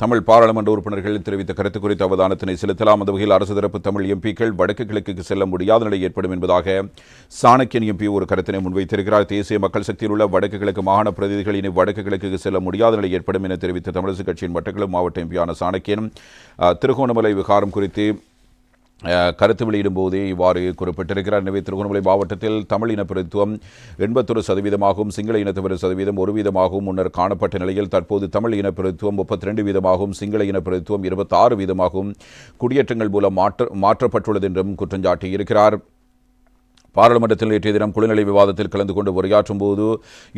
தமிழ் பாராளுமன்ற உறுப்பினர்கள் தெரிவித்த கருத்து குறித்த அவதானத்தினை செலுத்தலாம். அந்த வகையில் அரசு தரப்பு தமிழ் எம்பிக்கள் வடக்கு கிழக்குக்கு செல்ல முடியாத நிலை ஏற்படும் என்பதாக சாணக்கியன் எம்பி ஒரு கருத்தினை முன்வைத்திருக்கிறார். தேசிய மக்கள் சக்தியில் உள்ள வடக்கு கிழக்கு மாகாண பிரதிநிதிகள் இனி வடக்கு கிழக்குக்கு செல்ல முடியாத நிலை ஏற்படும் என தெரிவித்த தமிழரசு கட்சியின் மட்டக்களப்பு மாவட்ட எம்பியான சாணக்கியன். திருகோணமலை விகாரம் குறித்து கருத்து வெளியிடும் போதே இவ்வாறு குறிப்பிட்டிருக்கிறார். எனவே திருகோணமலை மாவட்டத்தில் தமிழ் இன எண்பத்தொரு சதவீதமாகவும் சிங்கள இனத்தவர் சதவீதம் ஒரு வீதமாகவும் முன்னர் காணப்பட்ட நிலையில் தற்போது தமிழ் இன முப்பத்தி ரெண்டு வீதமாகவும் சிங்கள இன இருபத்தாறு வீதமாகவும் குடியேற்றங்கள் மூலம் மாற்ற மாற்றப்பட்டுள்ளது என்றும் குற்றஞ்சாட்டியிருக்கிறார். இருக்கிறார் பாராளுமன்றத்தில் நேற்றைய தினம் குழுநிலை விவாதத்தில் கலந்து கொண்டு உரையாற்றும் போது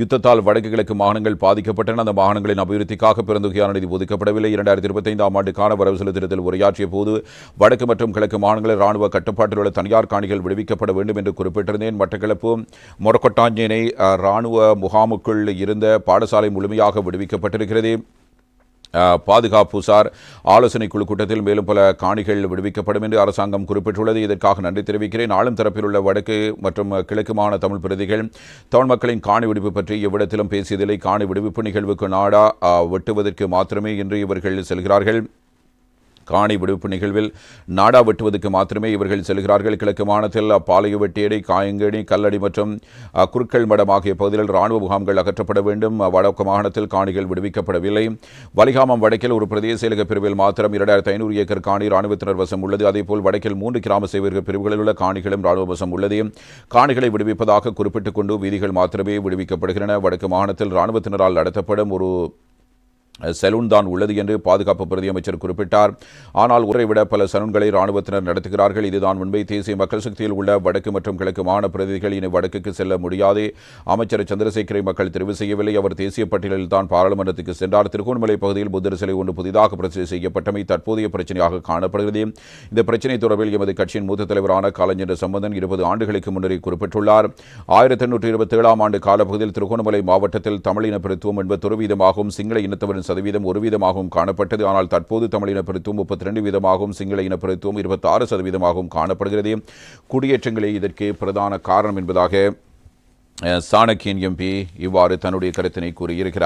யுத்தத்தால் வடக்கு கிழக்கு மாகாணங்கள் பாதிக்கப்பட்டன. அந்த மாகாணங்களின் அபிவிருத்திக்காக பெருந்தொகையான நிதி ஒதுக்கப்படவில்லை. இரண்டாயிரத்தி இருபத்தைந்தாம் ஆண்டுக்கான வரவு செலுத்திடத்தில் உரையாற்றிய போது வடக்கு மற்றும் கிழக்கு மாகாணங்களில் ராணுவ கட்டுப்பாட்டில் உள்ள தனியார் காணிகள் விடுவிக்கப்பட வேண்டும் என்று குறிப்பிட்டிருந்தேன். மட்டக்களப்பு மொரக்கொட்டாஞ்சேனை ராணுவ முகாமுக்குள் இருந்த பாடசாலை முழுமையாக விடுவிக்கப்பட்டிருக்கிறது. பாதுகாப்பு சார். ஆலோசனை குழு கூட்டத்தில் மேலும் பல காணிகள் விடுவிக்கப்படும் என்று அரசாங்கம் குறிப்பிட்டுள்ளது. இதற்காக நன்றி தெரிவிக்கிறேன். ஆளும் தரப்பில் உள்ள வடக்கு மற்றும் கிழக்கு மாகாண தமிழ் பிரதிகள். தமிழ் மக்களின் காணி விடுப்பு பற்றி எவ்விடத்திலும் பேசியதில்லை. காணி விடுவிப்பு நிகழ்வுக்கு நாடா வெட்டுவதற்கு மாத்திரமே இன்று இவர்கள் செல்கிறார்கள். காணி விடுவிப்பு நிகழ்வில் நாடா வெட்டுவதற்கு மாத்திரமே இவர்கள் செல்கிறார்கள். கிழக்கு மாநிலத்தில் பாளைய வெட்டியடி காயங்கேணி கல்லடி மற்றும் குருக்கள் மடம் ஆகிய பகுதிகளில் ராணுவ முகாம்கள் அகற்றப்பட வேண்டும். வடக்கு மாகாணத்தில் காணிகள் விடுவிக்கப்படவில்லை. வலிகாமம் வடக்கில் ஒரு பிரதேச செயலக பிரிவில் மாத்திரம் இரண்டாயிரத்து ஐநூறு ஏக்கர் காணி ராணுவத்தினர் வசம் உள்ளது. அதேபோல் வடக்கில் மூன்று கிராம சேவர்கள் பிரிவுகளில் உள்ள காணிகளும் ராணுவ வசம் உள்ளது. காணிகளை விடுவிப்பதாக குறிப்பிட்டுக் கொண்டு வீதிகள் மாத்திரமே விடுவிக்கப்படுகின்றன. வடக்கு மாகாணத்தில் ராணுவத்தினரால் நடத்தப்படும் ஒரு சலூன் தான் உள்ளது என்று பாதுகாப்பு பிரதி அமைச்சர் குறிப்பிட்டார். ஆனால் உரை விட பல சலூன்களை ராணுவத்தினர் நடத்துகிறார்கள். இதுதான் உண்மை. தேசிய மக்கள் சக்தியில் உள்ள வடக்கு மற்றும் கிழக்கு மாகாண பிரதிநிதிகள் இனி வடக்குக்கு செல்ல முடியாது. அமைச்சர் சந்திரசேகரை மக்கள் தெரிவு செய்யவில்லை. அவர் தேசிய பட்டியலில் தான் பாராளுமன்றத்துக்கு சென்றார். திருகோணமலை பகுதியில் புத்தர் சிலை ஒன்று புதிதாக பிரச்சனை செய்யப்பட்டமை தற்போதைய பிரச்சனையாக காணப்படுகிறது. இந்த பிரச்சனை தொடர்பில் எமது கட்சியின் மூத்த தலைவரான காலஞ்சென்ற சம்பந்தன் இருபது ஆண்டுகளுக்கு முன்னரே குறிப்பிட்டுள்ளார். ஆயிரத்தி எண்ணூற்றி இருபத்தி ஏழாம் ஆண்டு காலப்பகுதியில் திருகோணமலை மாவட்டத்தில் தமிழ் இன என்பது துறவீதமாகவும் சிங்கள இனத்தவரின் சதவீதம் ஒரு வீதமாகவும் காணப்பட்டது. ஆனால் தற்போது தமிழ் இன முப்பத்தி ரெண்டு வீதமாகவும் சிங்கள இன இருபத்தி இருபத்தாறு சதவீதமாகவும் காணப்படுகிறது. குடியேற்றங்களே இதற்கு பிரதான காரணம் என்பதாக சாணக்கியன் எம்பி இவ்வாறு தன்னுடைய கருத்தினை கூறியிருக்கிறார்.